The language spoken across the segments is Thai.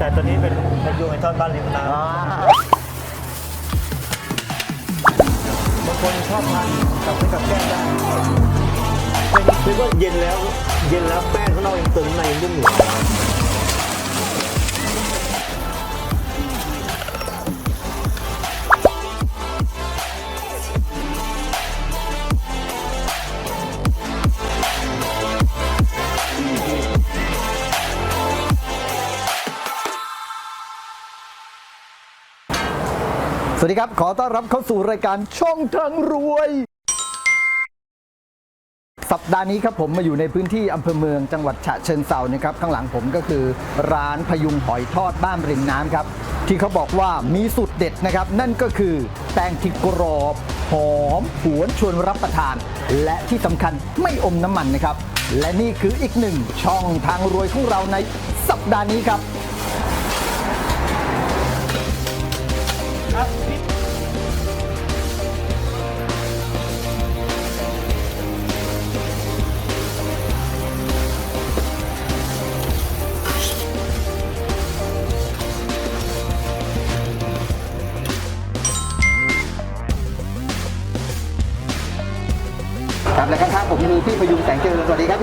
ครับครับแต่แต่แต่ตัวนี้เป็นเป็นยูไอทอดบ้านริมน้อ่าำบางคนชอบทานกับให้กับแก้มได้เป็นคือว่าเย็นแล้ว เย็นแล้วแป้งข้างนอกยังตึงในยังนุ่มอยู่ วัสดีครับ ขอต้อนรับเข้าสู่รายการช่องทางรวย สัปดาห์นี้ครับผมมาอยู่ในพื้นที่อำเภอเมืองจังหวัดฉะเชิงเซานะครับ ข้างหลังผมก็คือร้านพยุงหอยทอดบ้านริมน้ำครับ ที่เขาบอกว่ามีสูตรเด็ดนะครับ นั่นก็คือแป้งที่กรอบ หอมหวนชวนรับประทาน และที่สำคัญไม่อมน้ำมันนะครับ และนี่คืออีกหนึ่งช่องทางรวยของเราในสัปดาห์นี้ครับ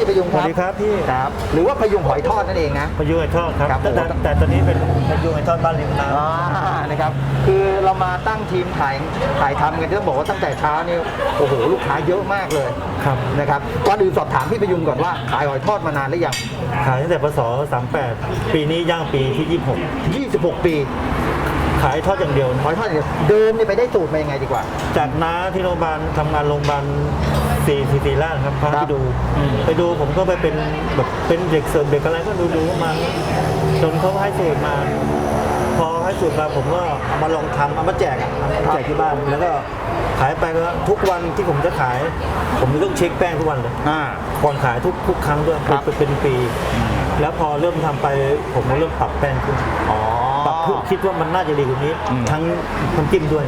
ริญสวัสดีครับพี่พยุงสควัรัสบดีครับพี่ครับหรือว่าพยุงหอยทอดนั่นเองนะ พยูไอทอดครับครับแต่แต่ผมแต่ตัวนี้เป็นเป็นยูไอทอดบ้านริมน้อ่านะครับคือเรามาตั้งทีมถ่ายถ่ายทำกันต้องบอกว่าตั้งแต่เช้านี่โอ้โหลูกค้าเยอะมากเลยำครับ นะครับก่อนอื่นสอบถามพี่พยุงก่อนว่าขายหอยทอดมานานหรือยัง ขายตั้งแต่พศ38 ปีนี้ย่างปีที่ 26ปี26 ขายทอดอย่างเดียว หอยทอดเนี่ยเดิมเนี่ยไปได้สูตรมายังไงดีกว่า จากน้าที่โรงพยาบาลทำงานโรงพยาบาลสี่สี่สี่ล้านครับพาครัไปบดูอืมไปดูผมก็ไปเป็นแบบเป็นเด็กเสิร์ฟเด็กอะไรก็ดูดูๆมาจนเขาให้สูตรมา พอให้สูตรมาผมก็เอามาลองทำเอามาแจกอะเอามาแจกที่บ้านแล้วก็ขายไปก็ทุกวันที่ผมจะขาย ผมต้องเช็คแป้งทุกวันเลย อ่า ก่อนขายทุกทุกครั้งด้วยครับ เป็นเป็นปี แล้วพอเริ่มทำไปผมก็เริ่มปรับแป้งขึ้น อ๋อปรับเพื่อ คิดว่ามันน่าจะดีกว่านี้อืมทั้งน้ำจิ้มด้วย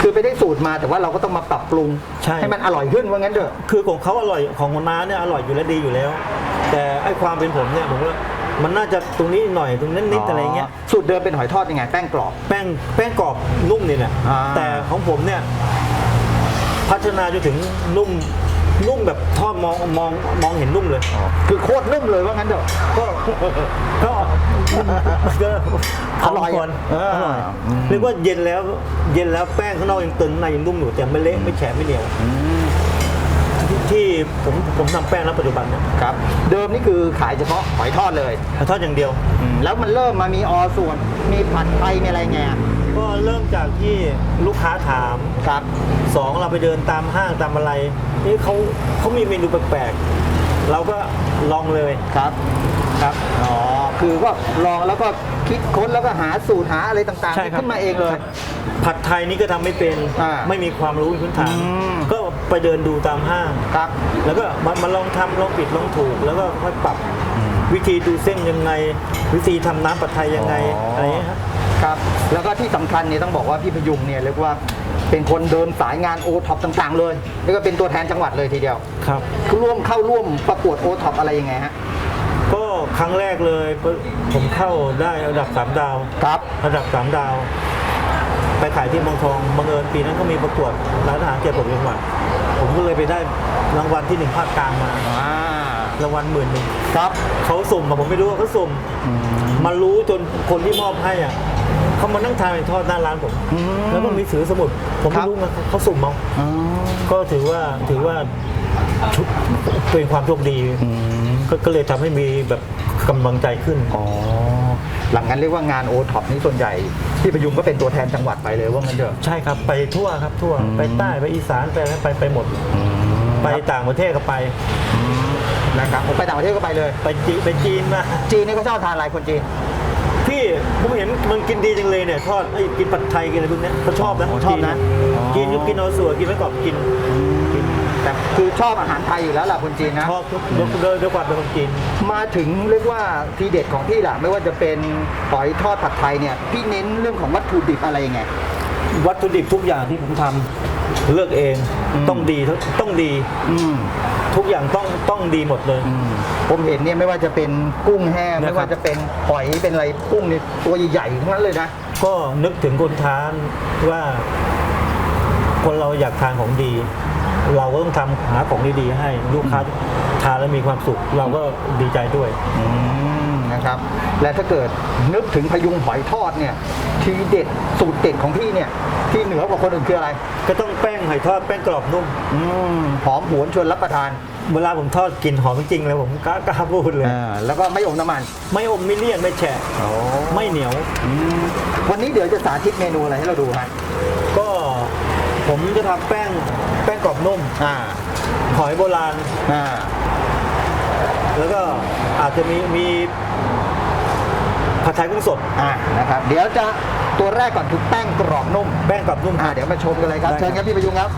คือไปได้สูตรมาแต่ว่าเราก็ต้องมาปรับปรุงใช่ มันอร่อยขึ้นว่างั้นเถอะ คือของเขาอร่อยของคนน้าเนี่ยอร่อยอยู่แล้วดีอยู่แล้ว แต่ไอ้ความเป็นผมเนี่ยผมว่ามันน่าจะตรงนี้หน่อยตรงนั้นนิดอะไรเงี้ย สูตรเดิมเป็นหอยทอดยังไงแป้งกรอบ แป้งแป้งกรอบนุ่มนี่แหละอ่า แต่ของผมเนี่ย พัฒนาจนถึงนุ่ม นุ่มแบบทอดมองมองมองเห็นนุ่มเลย คือโคตรนุ่มเลยว่างั้นเถอะก็ก็ก็อร่อยพควรเอออร่อยอืมเรียกว่าเย็นแล้ว เย็นแล้วแป้งข้างนอกยังตึงในยังนุ่มอยู่แต่ไม่เละไม่แฉะไม่เหนียวที่ที่ผมผมทำแป้งแล้วปัจจุบันเนี่ยครับ เดิมนี่คือขายเฉพาะหอยทอดเลยทอดอย่างเดียว แล้วมันเริ่มมามีอส่วนมีผัดไทยมีอะไรไงอะ ก็เริ่มจากที่ลูกค้าถามครับสองเราไปเดินตามห้างตามอะไรนี่เขาเขามีเมนูแปลกๆเราก็ลองเลยครับครับอ๋อคือก็ลองแล้วก็คิดค้นแล้วก็หาสูตรหาอะไรต่างใช่ๆครับขึ้นมาเองเลย ผัดไทยนี่ก็ทำไม่เป็นอ่าไม่มีความรู้พื้นฐานอืมก็ไปเดินดูตามห้างครับ แล้วก็มามาลองทำลองผิดลองถูก แล้วก็ค่อยปรับวิธีดูเส้นยังไง วิธีทำน้ำผัดไทยยังไงอ๋อออะไรอย่างเงี้ยครับ ครับแล้วก็ที่สำคัญเนี่ยต้องบอกว่าพี่พยุงเนี่ยเรียกว่าเป็นคนเดินสายงานโอท็อปต่างๆ เลยแล้วก็เป็นตัวแทนจังหวัดเลยทีเดียวครับคือร่วมเข้าร่วมประกวดโอท็อปอะไรยังไงฮะก็ครั้งแรกเลยผมเข้าได้ระดับสามดาวครับระดับสามดาว ไปขายที่เมืองทองบังเอิญปีนั้นก็มีประกวดร้านอาหารเกียรติจังหวัดผมก็เลยไปได้รางวัลที่หนึ่งภาคกลางมา อ่ารางวัลหมื่นหนึ่งครับเขาสุ่มมาผมไม่รู้ว่าเขาสุ่มมารู้จนคนที่มอบให้อะ เขามานั่งทานไก่ทอดหน้าร้านผม อืมแล้วก็มีถือสมุด ผมครัไม่บ รู้ไงเขาสุ่มเอาอ๋อก็ถือว่าถือว่าชุดเป็นความโชคดีอืมก็ก็เลยทำให้มีแบบกำลังใจขึ้น อ๋อหลังนั้นเรียกว่างานโอท็อปนี้ส่วนใหญ่พี่พยุงก็เป็นตัวแทนจังหวัดไปเลยว่างั้นเถอะ ใช่ครับไปทั่วครับทั่ว อืม ไปใต้ไปอีสานไปอะไรไปไปหมดไปต่างประเทศก็ไป นะครับผมไปต่างประเทศก็ไปเลย ไปจีนไปจีนมา จีนนี่เขาชอบทานอะไรคนจีน พี่ผมเห็นมันกินดีจังเลยเนี่ยทอดไอ้ยกินผัดไทยกินอะไรพวกเนี้ยเขาชอบนะอ๋อชอบนะจีนอ๋อยุกินเอาสัวกินไว้ก่อนกินกินแต่คือชอบอาหารไทยอยู่แล้วล่ะคนจีนนะชอบทุกโดยโดยโดยความเป็นคนจีนมาถึงเรียกว่าทีเด็ดของพี่ล่ะไม่ว่าจะเป็นหอยทอดผัดไทยเนี่ยพี่เน้นเรื่องของวัตถุดิบอะไรยังไงวัตถุดิบทุกอย่างที่ผมทำเลือกเองอืมต้องดีต้องดีอืม ทุกอย่างต้องต้องดีหมดเลยผมเห็นเนี่ยไม่ว่าจะเป็นกุ้งแห้งนะครับ ไม่ว่าจะเป็นหอยเป็นอะไรกุ้งเนี่ยตัวใหญ่ๆทั้งนั้นเลยนะก็นึกถึงคนทานว่า คนเราอยากทานของดี เราก็ต้องทำหาของดีๆให้ลูกค้าทานแล้วมีความสุข เราก็ดีใจด้วย อืม นะครับ และถ้าเกิดนึกถึงพยุงหอยทอดเนี่ยทีเด็ดสูตรเด็ดของพี่เนี่ยที่เหนือกว่าคนอื่นคืออะไร ก็ต้องแป้งหอยทอดแป้งกรอบนุ่มอืมหอมหวนชวนรับประทาน เวลาผมทอดกลิ่นหอมจริงๆเลยผมกล้ากล้าพูดเลยอ่าแล้วก็ไม่อมน้ำมันไม่อมไม่เลี่ยนไม่แฉะไม่เหนียวอืมวันนี้เดี๋ยวจะสาธิตเมนูอะไรให้เราดูฮะก็ผมจะทำแป้งแป้งกรอบนุ่มอ่าหอยโบราณอ่า แล้วก็อาจจะมีมีผัดไทยกุ้งสด อ่านะครับ เดี๋ยวจะตัวแรกก่อนคือแป้งกรอบนุ่ม แป้งกรอบนุ่ม อ่าเดี๋ยวมาชมกันเลยครับ ได้ครับ เชิญครับพี่ประยุงครับ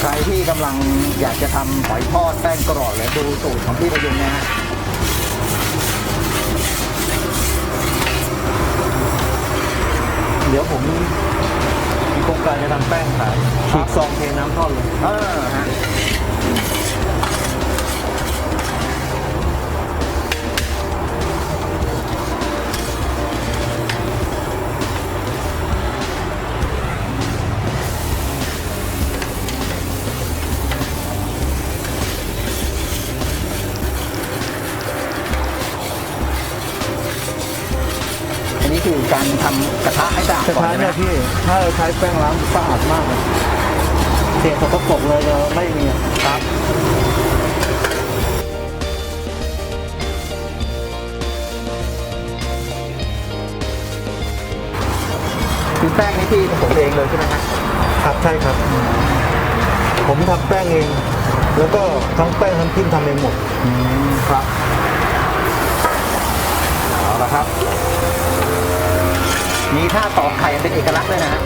ใครที่กำลังอยากจะทำหอยทอดแป้งกรอบเลยดูสูตรของพี่ประยุงนะฮะ ดี๋ยวผมมีโครงการจะทำแป้งขายฉีกซองเทน้ำทอดเลย เออฮะ ถ้าเราใช้แป้งล้างสะอาดมากเลยเศษสกปรกเลยจะไม่มีอะครับคือแป้งนี่พี่ผสมเองเลยใช่ไหมครับครับใช่ครับ ผมทำแป้งเอง แล้วก็ทั้งแป้งทั้งพิมพ์ทำเองหมดอืมครับเอาละครับ มีท่าตอกไข่เป็นเอกลักษณ์ด้วยนะฮะ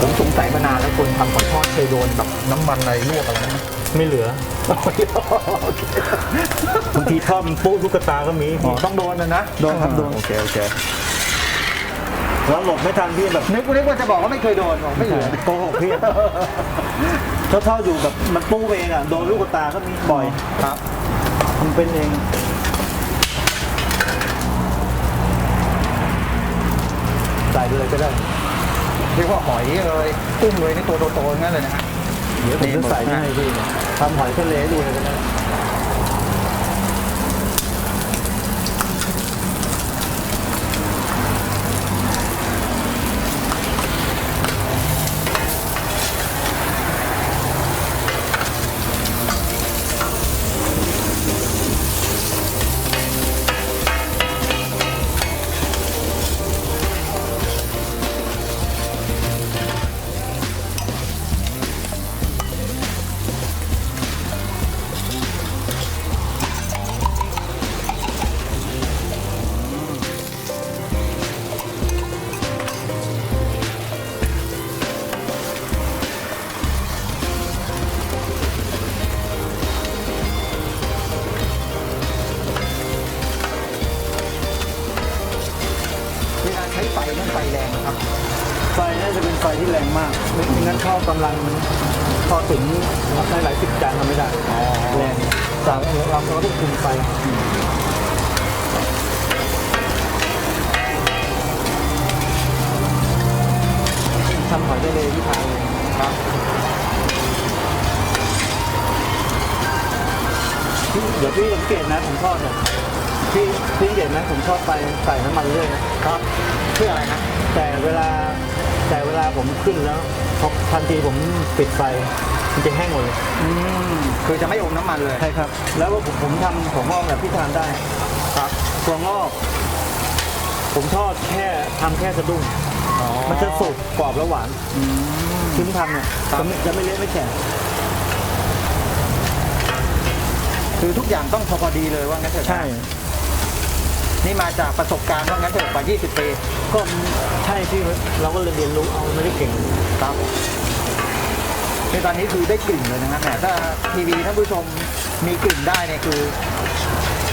ผมสงสัยมานานแล้วคนทำหอยทอดเคยโดนแบบน้ำมันอะไรลวกอะไรไหมไม่เหลือ โอเคบางทีทอดมันปุ๊บลูกกระตาก็มีอ๋อต้องโดนนะนะ โดนครับโดน โอเค โอเค แล้วหลบไม่ทันพี่แบบนึกนึกว่าจะบอกว่าไม่เคยโดนบอกไม่เหลือโกหกพี่เขาทอดอยู่แบบมันปุ๊บเองอะโดนลูกกระตาก็มีบ่อยครับมันเป็นเองใส่ไปเลยก็ได้เรียกว่าหอยเลยกุ้งเลยนี่ตัวโตๆงั้นเลยนะฮะเดี๋ยวผมจะใส่ให้พี่ทำหอยทะเลดูเลยก็ได้ น่าจะเป็นไฟที่แรงมากไม่ไม่งั้นเข้ากำลังพอถึงรับได้หลายสิบจานทำไม่ได้แรงสามเราเราต้องคุมไฟทำหอยทะเลที่ทานเลยครับพี่เดี๋ยวพี่สังเกตนะผมทอดเนี่ยพี่พี่สังเกตนะผมทอดไปใส่น้ำมันเรื่อยนะครับเพื่ออะไรนะแต่เวลา แต่เวลาผมขึ้นแล้วพอทันทีผมปิดไฟมันจะแห้งหมดเลยอืมคือจะไม่อมน้ำมันเลย ใช่ครับ แล้วผมผมทำถั่วงอกแบบที่ทานได้ครับถั่วงอก ผมทอดแค่ทำแค่สะดุ้งมันจะสุกกรอบและหวานอืมทิ้งทำเนี่ยครับ จะไม่จะไม่เละไม่แข็งคือทุกอย่างต้องพอพอดีเลยว่างั้นเถอะนะใช่ นี่มาจากประสบการณ์ว่างั้นเถอะกว่า 20 ปี ก็ใช่ที่เราก็เลยเรียนรู้เอาไม่ได้เก่งครับในตอนนี้คือได้กลิ่นเลยนะครับแหมถ้าทีวีท่านผู้ชมมีกลิ่นได้เนี่ยคือ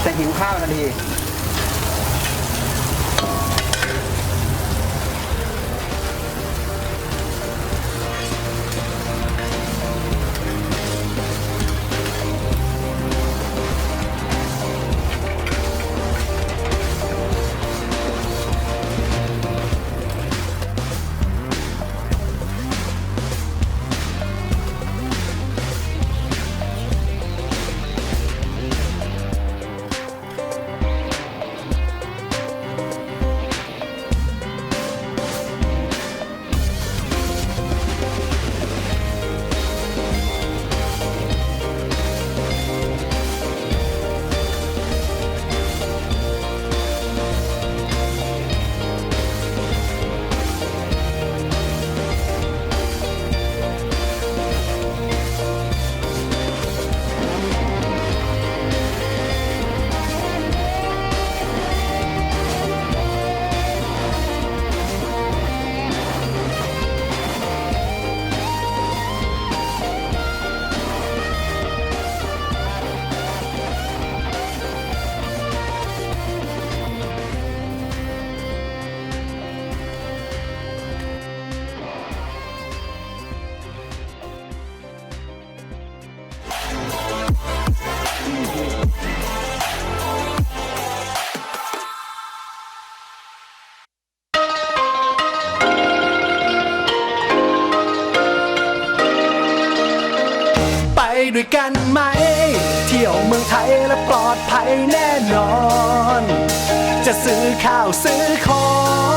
จะหิวข้าวทันที ด้วยกันไหม เที่ยวเมืองไทยและปลอดภัยแน่นอน จะซื้อข้าวซื้อขอ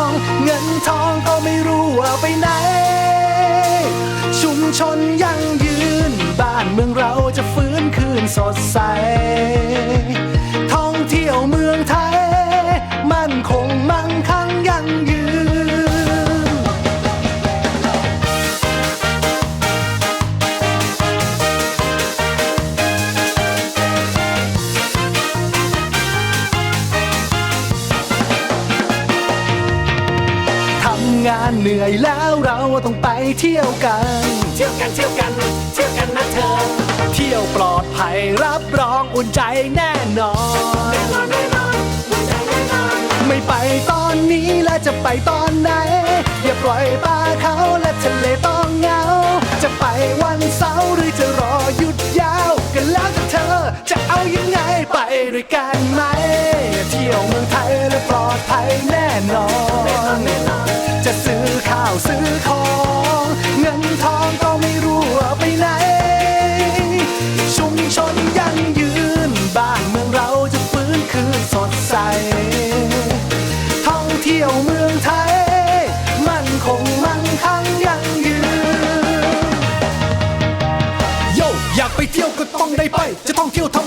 ง เงินทองก็ไม่รู้ว่าไปไหน ชุมชนยั่งยืน บ้านเมืองเราจะฟื้นคืนสดใส เที่ยวกัน เที่ยวกันเที่ยวกัน เที่ยวกันนะเธอ เที่ยวปลอดภัยรับรองอุ่นใจแน่นอนไม่ไปตอนนี้แล้วจะไปตอนไหน อย่าปล่อยปลาเขาและทะเลต้องเหงา จะไปวันเสาร์หรือจะรอหยุดยาวกันแล้วแต่เธอ จะเอายังไงไปด้วยกันไหม เที่ยวเมืองไทยและปลอดภัยแน่นอนจะซื้อข้าวซื้อของ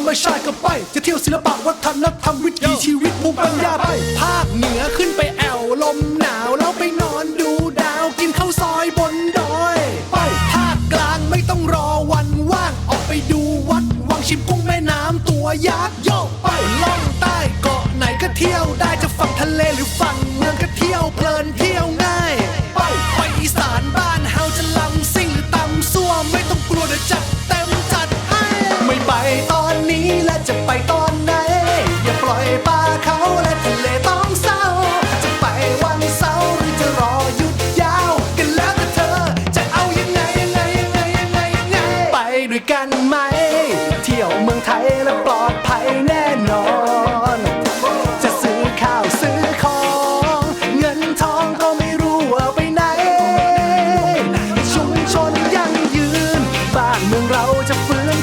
ท่องเที่ยวธรรมชาติก็ไป จะเที่ยวศิลปะวัฒนธรรมวิถีชีวิตภูมิปัญญาไป ภาคเหนือขึ้นไปแอวลมหนาวแล้วไปนอนดูดาวกินข้าวซอยบนดอย ไปภาคกลางไม่ต้องรอวันว่าง ออกไปดูวัดวังชิมกุ้งแม่น้ำตัวยักษ์โยกไปล่องใต้เกาะไหนก็เที่ยวได้จะฝั่งทะเลหรือฝั่ง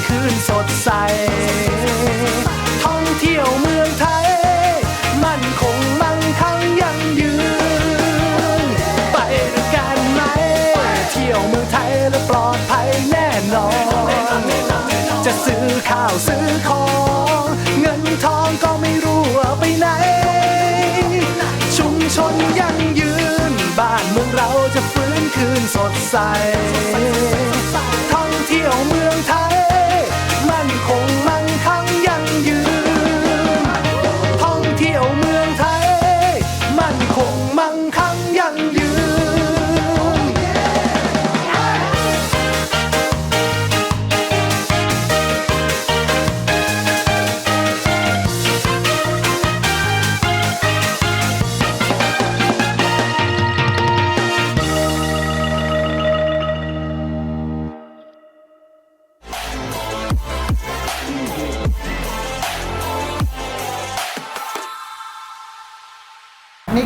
คืนสดใส ท่องเที่ยวเมืองไทย มั่นคงมั่งคั่งยั่งยืน ไปด้วยกันไหม เที่ยวเมืองไทยและปลอดภัยแน่นอน จะซื้อข้าวซื้อของ เงินทองก็ไม่รู้ว่าไปไหน ชุมชนยั่งยืน บ้านเมืองเราจะฟื้นคืนสดใส ท่องเที่ยวเมือง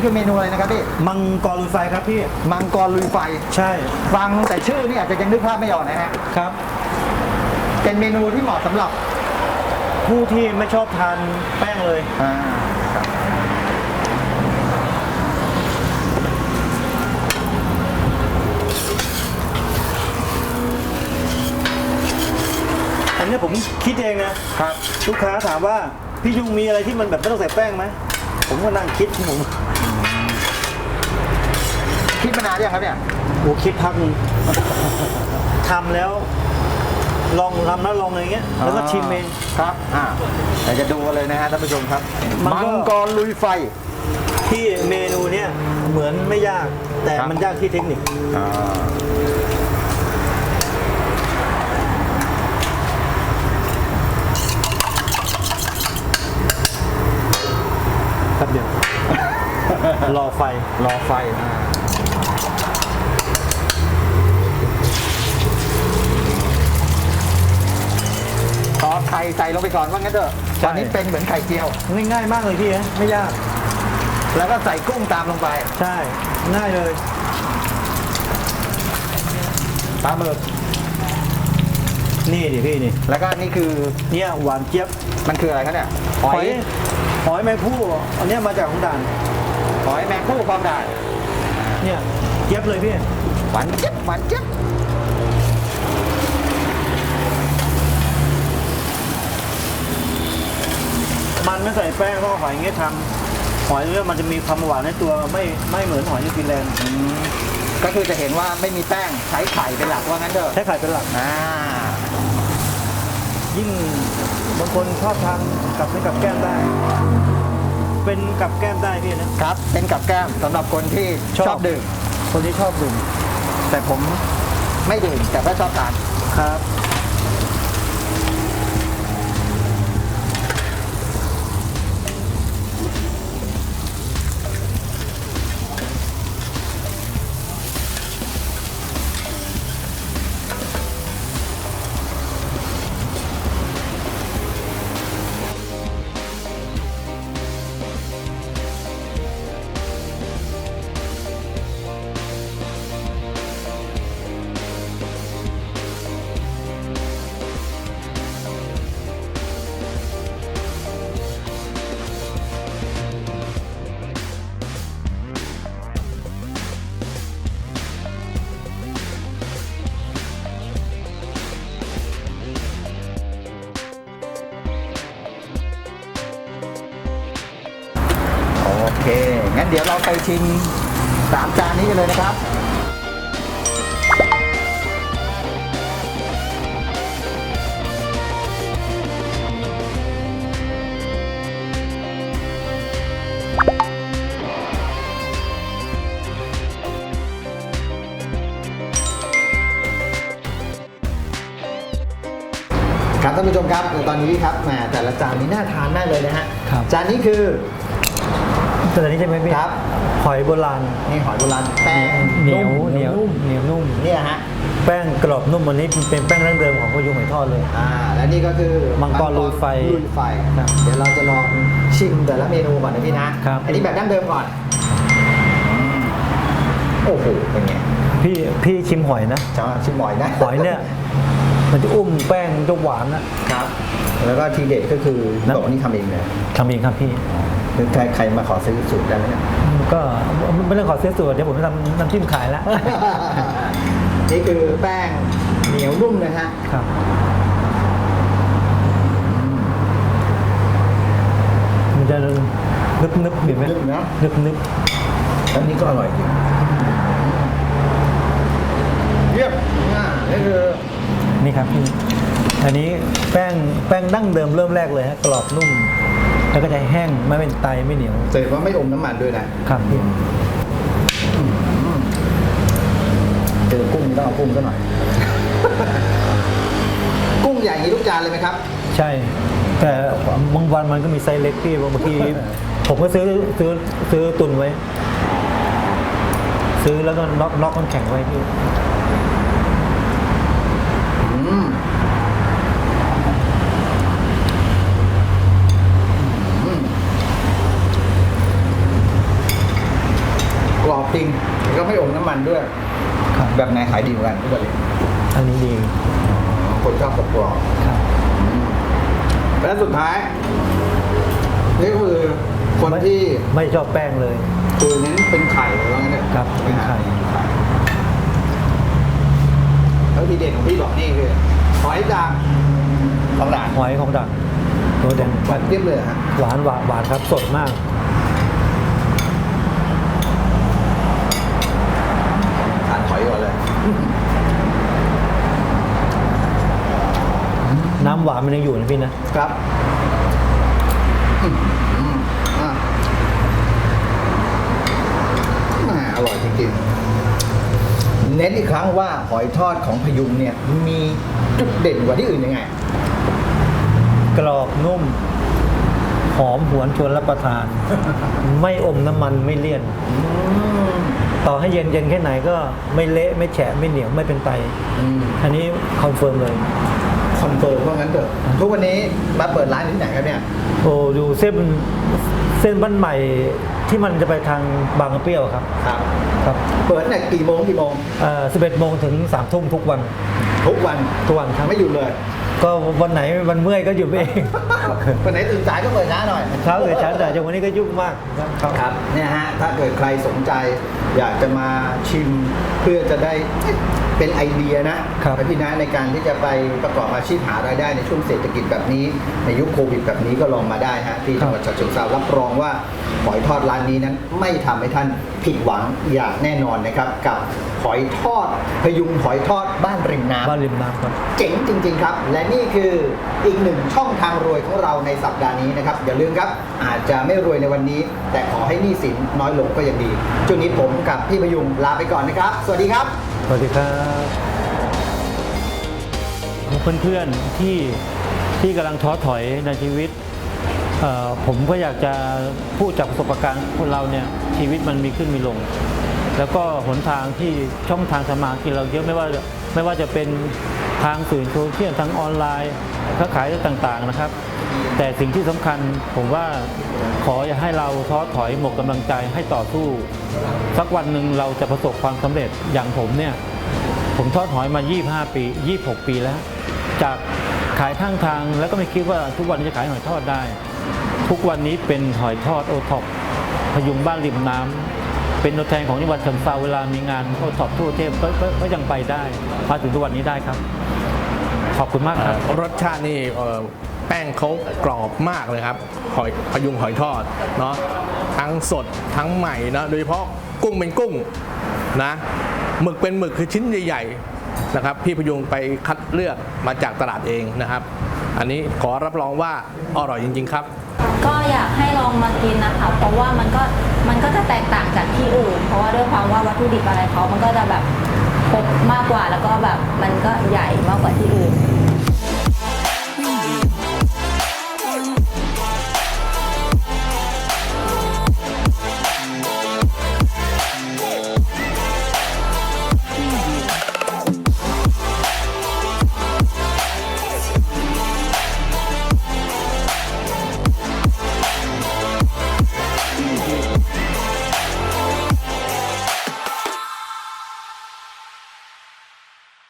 คือเมนูอะไรนะครับพี่มังกรลุยไฟครับพี่ มังกรลุยไฟ ใช่ ฟังแต่ชื่อนี่อาจจะยังนึกภาพไม่ออกนะฮะครับ เป็นเมนูที่เหมาะสำหรับผู้ที่ไม่ชอบทานแป้งเลย อ่าอันนี้ผมคิดเองนะ ครับ ลูกค้าถามว่า พี่ยุงมีอะไรที่มันแบบไม่ต้องใส่แป้งไหม ผมก็นั่งคิดผม คิดมานานยังครับเนี่ย โอ้คิดพักหนึง ทำแล้ว ลองทำแล้วลองอะไรเงี้ย แล้วก็ชิมเอง ครับอ่าเดี๋ยวจะดูกันเลยนะฮะท่านผู้ชมครับมันก็มังกรลุยไฟ ที่เมนูเนี้ยเหมือนไม่ยาก แต่ครับ มันยากที่เทคนิค อ่าครับเดี๋ยว รอไฟ รอไฟอ่า ซอสไข่ใส่ลงไปก่อนว่างั้นเถอะใช่ตอนนี้เป็นเหมือนไข่เจียว ง่ายๆมากเลยพี่นะไม่ยาก แล้วก็ใส่กุ้งตามลงไป ใช่ ง่ายเลยปลาหมึกนี่ดิพี่นี่แล้วก็นี่คือเนี่ยหวานเจี๊ยบมันคืออะไรครับเนี่ยหหออยยหอยแมงผู้อันเนี้ยมาจากของด่านหอยแมงผู้ความด่านเนี่ยเจี๊ยบเลยพี่หวานเจี๊ยบหวานเจี๊ยบ มันไม่ใส่แป้งเพราะหอยเงี้ยทำหอยเนี่ยมันจะมีความหวานในตัวไม่ไม่เหมือนหอยนิวซีแลนด์ก็คือจะเห็นว่าไม่มีแป้งใช้ไข่เป็นหลักว่างั้นเถอะใช้ไข่เป็นหลักอ่ายิ่งบางคนชอบทานกับเป็นกับแก้มได้ เป็นกับแก้มได้พี่นะครับ เป็นกับแก้มสำหรับคนที่ชอบชอบดื่มคนที่ชอบดื่มแต่ผมไม่ดื่มแต่ก็ชอบทานครับ เดี๋ยวเราไปชิมสามจานนี้กันเลยนะครับ ครับท่านผู้ชมครับตอนนี้ครับแหมแต่ละจานนี้น่าทานมากเลยนะฮะ ครับ จานนี้คือ แต่นี้ใช่ไหมพี่ครับ หอยโบราณนี่หอยโบราณแป้งเหนียวนุ่มเหนียวนุ่มเหนียวนุ่มเนี่ยฮะแป้งกรอบนุ่มวันนี้เป็นแป้งดั้งเดิมของพยุงหอยทอดเลย อ่าและนี่ก็คือมังกรลุยไฟลุยไฟ ครับเดี๋ยวเราจะลองชิมแต่ละเมนูก่อนนะพี่นะครับ อันนี้แบบดั้งเดิมก่อนอืมโอ้โหเป็นไงพี่พี่ชิมหอยนะ จะชิมหอยนะหอยเนี่ย มันจะอุ้มแป้งมันจะหวานนะครับ แล้วก็ทีเด็ดก็คือนะบอกว่านี่ทำเองเลย ทำเองครับพี่ คือใครใครมาขอซื้อสูตรได้ไหมเนี่ยก็ไม่ต้องขอเสียส่วนเดี๋ยวผมจะทำน้ำจิ้มขายแล้วนี่คือแป้งเหนียวนุ่มนะฮะครับมันจะนึบนึบๆเห็นไหมนึบนะนึบนึบแล้วนี่ก็อร่อยจริงเยี่ยมอ่านี่คือๆนี่ครับพี่อันนี้แป้งแป้งดั้งเดิมเริ่มแรกเลยฮะกรอบนุ่ม แล้วก็จะแห้งไม่เป็นไตไม่เหนียวเสร็จว่าไม่อมน้ำมันด้วยนะครับพี่เจอกุ้งนี่ต้องเอากุ้งซะหน่อย กุ้งใหญ่อย่างนี้ทุกจานเลยไหมครับ ใช่ แต่บางวันมันก็มีไซส์เล็กพี่บางที ผมก็ซื้อซื้อซื้อตุนไว้ ซื้อแล้วก็น็อกน็อกมันแข็งไว้พี่ อืมอืม จริงแล้วก็ไม่อมน้ำมันด้วย ครับ แบบไหนขายดีกว่ากันทุกคนอันนี้ดีคนชอบกรอบครับ ๆและสุดท้าย นี่คือคนที่ไม่ชอบแป้งเลย คือเน้นเป็นไข่ว่างั้นเนี่ยครับเป็นไข่ แล้วทีเด็ดของพี่บอกนี่คือหอยจางของด่านหอยของดักตัวเด่นหวานเทียบเลยฮะหวานหวานหวานครับสดมาก ทานหอยก่อนเลย น้ำหวานมันยังอยู่นะพี่นะ ครับอืมอืมอะแหม่อร่อยจริงๆ เน้นอีกครั้งว่าหอยทอดของพยุงเนี่ย มีจุดเด่นกว่าที่อื่นยังไง กรอบนุ่ม หอมหวนชวนรับประทาน ไม่อมน้ำมันไม่เลี่ยน ต่อให้เย็นเย็นแค่ไหนก็ไม่เละไม่แฉะไม่เหนียวไม่เป็นไต อืม อันนี้คอนเฟิร์มเลย คอนเฟิร์มเพราะงั้นเถอะทุกวันนี้มาเปิดร้านที่ไหนครับเนี่ย โอ้ดูเส้นเส้นบ้านใหม่ที่มันจะไปทางบางกะเปรี้ยวครับครับ ครับเปิดตั้งแต่กี่โมงกี่โมงเอ่อ11โมงถึง3ทุ่มทุกวัน ทุกวันทุกวันครับไม่หยุดเลย ก็วันไหนวันเมื่อยก็หยุดไปเอง วันไหนตื่นสายก็เปิดร้านหน่อยเช้าเกิดเช้าแต่จังวันนี้ก็ยุ่งมากครับครับเนี่ยฮะถ้าเกิดใครสนใจอยากจะมาชิมเพื่อจะได้เอ๊ะเป็นไอเดียนะครับพี่นะในการที่จะไปประกอบอาชีพหารายได้ในช่วงเศรษฐกิจแบบนี้ ในยุคโควิดแบบนี้ก็ลองมาได้ฮะที่จังหวัดฉะเชิงเทรารับรองว่าหอยทอดร้านนี้นั้นไม่ทำให้ท่านผิดหวังอย่างแน่นอนนะครับกับ หอยทอด พยุงหอยทอดบ้านริมน้ำ บ้านริมน้ำครับ เจ๋งจริง ๆ ครับ และนี่คืออีกหนึ่งช่องทางรวยของเราในสัปดาห์นี้นะครับ อย่าลืมครับ อาจจะไม่รวยในวันนี้ แต่ขอให้หนี้สินน้อยลงก็ยังดีช่วงนี้ผมกับพี่พยุงลาไปก่อนนะครับ สวัสดีครับ สวัสดีครับเพื่อนๆที่ที่กำลังท้อถอยในชีวิตเอ่อผมก็อยากจะพูดจากประสบการณ์คนเราเนี่ยชีวิตมันมีขึ้นมีลง แล้วก็หนทางที่ช่องทางสมาธิเราเยอะไม่ว่าไม่ว่าจะเป็นทางสื่อโซเชียลทางออนไลน์ค้าขายต่างๆนะครับ แต่สิ่งที่สำคัญผมว่าขออย่าให้เราท้อถอยหมดกำลังใจให้ต่อสู้ สักวันหนึ่งเราจะประสบความสำเร็จอย่างผมเนี่ยผมทอดหอยมา 25 ปี 26 ปีแล้ว จากขายข้างทางแล้วก็ไม่คิดว่าทุกวันจะขายหอยทอดได้ ทุกวันนี้เป็นหอยทอดโอท็อปพยุงบ้านริมน้ำ เป็นตัวแทนของจังหวัดเชียงราเวลามีงานโอท็อปทั่วเทศก็ก็ก็ยังไปได้มาถึงทุกวันนี้ได้ครับ ขอบคุณมากครับ รสชาตินี่เอ่อแป้งเขากรอบมากเลยครับหอยพยุงหอยทอดเนาะทั้งสดทั้งใหม่นะโดยเฉพาะกุ้งเป็นกุ้งนะหมึกเป็นหมึกคือชิ้นใหญ่ๆนะครับพี่พยุงไปคัดเลือกมาจากตลาดเองนะครับ อันนี้ขอรับรองว่าอร่อยจริง ๆ ครับ ก็อยากให้ลองมากินนะคะ เพราะว่ามันก็มันก็จะแตกต่างจากที่อื่น เพราะว่าด้วยความว่าวัตถุดิบอะไรเขามันก็จะแบบครบมากกว่าแล้วก็แบบมันก็ใหญ่มากกว่าที่อื่น